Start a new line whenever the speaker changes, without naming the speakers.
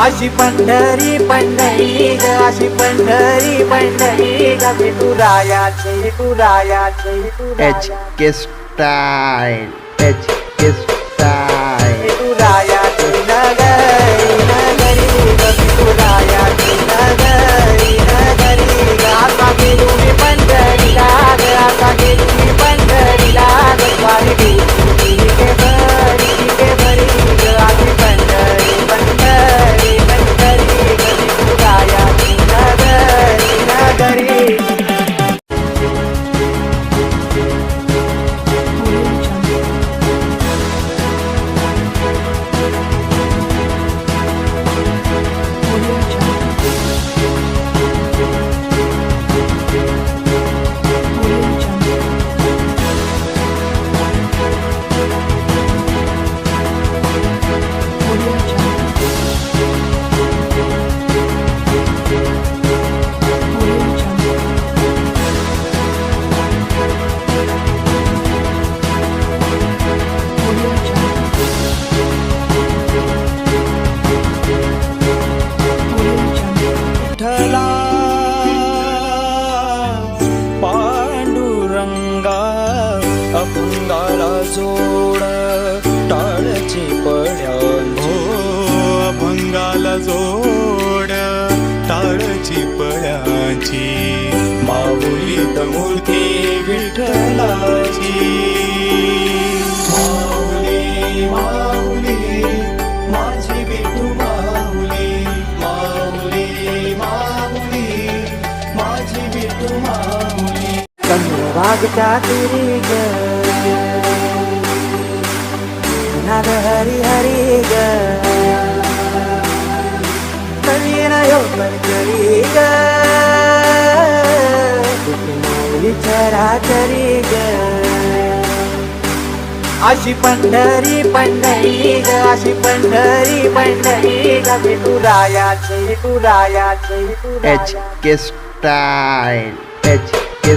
अशी पंढरी पंढरी ग अशी पंढरी पंढरी ग. विठुरायाची विठुरायाची
एच के स्टाईल एच
जोड टाळची पड्या
हो अभंगाला जोड टाळची पळ्याची.
माऊलीत मूर्ती विठ्ठलाची. माऊली माऊली माझी विठू माऊली. माऊली माऊली माझी विठू माऊली.
चंद्रभागच्या तिरी हरी हरी ग. कवीन यो करी ग. माऊली चराचरी ग. अशी पंढरी पंढरी ग. अशी पंढरी पंढरी ग. विठुरायाची विठुरायाची
H K style H K